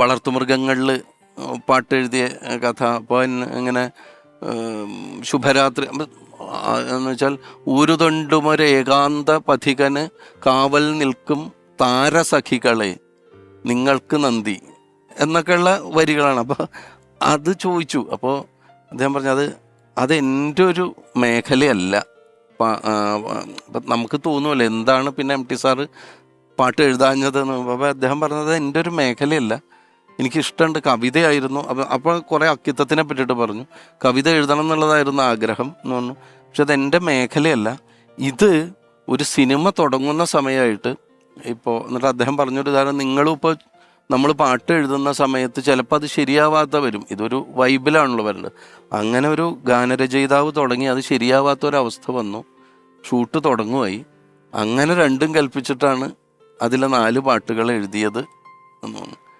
വളർത്തുമൃഗങ്ങളിൽ പാട്ടെഴുതിയ കഥ. അപ്പോൾ ഇങ്ങനെ ശുഭരാത്രി എന്ന് വെച്ചാൽ ഊരുതൊണ്ടുമൊരു ഏകാന്ത പഥികന് കാവൽ നിൽക്കും താരസഖികളെ നിങ്ങൾക്ക് നന്ദി എന്നൊക്കെയുള്ള വരികളാണ്. അപ്പോൾ അത് ചോദിച്ചു. അപ്പോൾ അദ്ദേഹം പറഞ്ഞു അത് അതെന്റെ ഒരു മേഖലയല്ല. നമുക്ക് തോന്നുമല്ലോ എന്താണ് പിന്നെ എം ടി സാറ് പാട്ട് എഴുതാഞ്ഞതെന്ന് അപ്പോൾ അദ്ദേഹം പറഞ്ഞത് എന്റെ ഒരു മേഖലയല്ല. എനിക്കിഷ്ടമുണ്ട് കവിതയായിരുന്നു. അപ്പം അപ്പോൾ കുറേ അക്കിത്തത്തിനെ പറ്റിയിട്ട് പറഞ്ഞു. കവിത എഴുതണം എന്നുള്ളതായിരുന്നു ആഗ്രഹം എന്ന് പറഞ്ഞു. പക്ഷെ അത് എന്റെ മേഖലയല്ല. ഇത് ഒരു സിനിമ തുടങ്ങുന്ന സമയമായിട്ട് ഇപ്പോൾ എന്നിട്ട് അദ്ദേഹം പറഞ്ഞൊരു ഉദാഹരണം നിങ്ങളും ഇപ്പോൾ നമ്മൾ പാട്ട് എഴുതുന്ന സമയത്ത് ചിലപ്പോൾ അത് ശരിയാവാത്ത വരും. ഇതൊരു വൈബിലാണല്ലോ വരേണ്ടത്. അങ്ങനെ ഒരു ഗാനരചയിതാവ് തുടങ്ങി അത് ശരിയാവാത്ത ഒരവസ്ഥ വന്നു. ഷൂട്ട് തുടങ്ങുമായി അങ്ങനെ രണ്ടും കൽപ്പിച്ചിട്ടാണ് അതിലെ നാല് പാട്ടുകൾ എഴുതിയത് എന്ന് തോന്നുന്നു